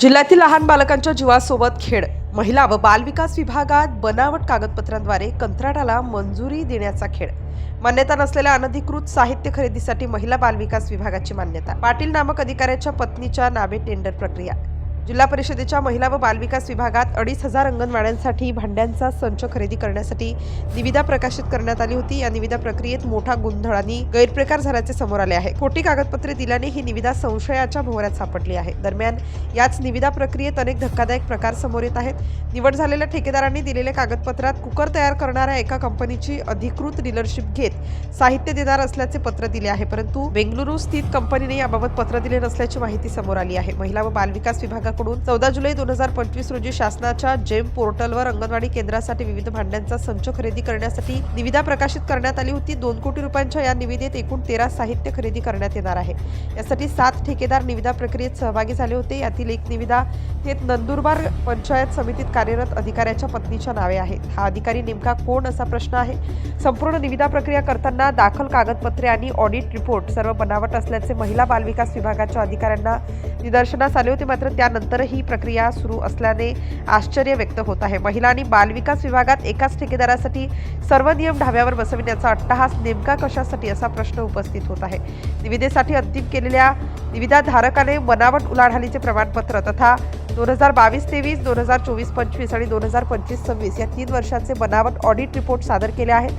जिल्ह्यातील लहान बालकांच्या जीवासोबत खेळ. महिला व बालविकास विभागात बनावट कागदपत्रांद्वारे कंत्राटाला मंजुरी देण्याचा खेळ. मान्यता नसलेल्या अनधिकृत साहित्य खरेदीसाठी महिला बालविकास विभागाची मान्यता. पाटील नामक अधिकाऱ्याच्या पत्नीच्या नावे टेंडर प्रक्रिया. जिल्हा परिषदेच्या महिला व बालविकास विभागात अडीच हजार अंगणवाड्यांसाठी भांड्यांचा संच खरेदी करण्यासाठी निविदा प्रकाशित करण्यात आली होती. या निविदा प्रक्रियेत मोठा गोंधळ आणि गैरप्रकार झाल्याचे समोर आले आहे. खोटी कागदपत्रे दिल्याने ही निविदा संशयाच्या भोवऱ्यात सापडली आहे. दरम्यान याच निविदा प्रक्रियेत अनेक धक्कादायक प्रकार समोर येत आहेत. निवड झालेल्या ठेकेदारांनी दिलेल्या कागदपत्रात कुकर तयार करणाऱ्या एका कंपनीची अधिकृत डीलरशिप घेत साहित्य देणार असल्याचे पत्र दिले आहे. परंतु बेंगलुरू स्थित कंपनीने याबाबत पत्र दिले नसल्याची माहिती समोर आली आहे. महिला व बालविकास विभागाकडून चौदा जुलै दोन हजार पंचवीस रोजी शासनाच्या जेम पोर्टलवर अंगणवाडी केंद्रासाठी विविध भांड्यांचा संच खरेदी करण्यासाठी निविदा प्रकाशित करण्यात आली होती. दोन कोटी रुपयांच्या या निविदेत एकूण तेरा साहित्य खरेदी करण्यात येणार आहे. यासाठी सात ठेकेदार निविदा प्रक्रियेत सहभागी झाले होते. यातील एक निविदा थेट नंदुरबार पंचायत समितीत कार्यरत अधिकाऱ्याच्या पत्नीच्या नावे आहे हा अधिकारी नेमका कोण असा प्रश्न आहे? संपूर्ण निविदा प्रक्रिया करताना दाखल कागदपत्रे आणि ऑडिट रिपोर्ट सर्व बनावट असल्याचे महिला बालविकास विभागाच्या अधिकाऱ्यांना निदर्शनास आले होते. मात्र त्यानंतर त्यानंतरही ही प्रक्रिया सुरू असल्याने आश्चर्य व्यक्त होत आहे. महिला आणि बालविकास विभागात एकाच ठेकेदारासाठी सर्व नियम ढाब्यावर बसविण्याचा अट्टहास नेमका कशासाठी असा प्रश्न उपस्थित होत आहे. निविदेसाठी अंतिम केलेल्या निविदाधारकाने बनावट उलाढालीचे प्रमाणपत्र तथा दोन हजार बावीस तेवीस दोन हजार चोवीस पंचवीस आणि दोन हजार पंचवीस सव्वीस या तीन वर्षांचे बनावट ऑडिट रिपोर्ट सादर केले आहेत.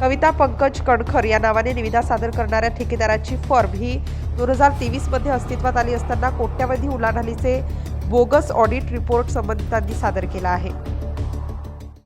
कविता पंकज कणखर या नावाने निविदा सादर करणाऱ्या ठेकेदाराची फर्म ही दोन हजार तेवीसमध्ये अस्तित्वात आली असताना कोट्यावधी उलाढालीचे बोगस ऑडिट रिपोर्ट संबंधितांनी सादर केला आहे.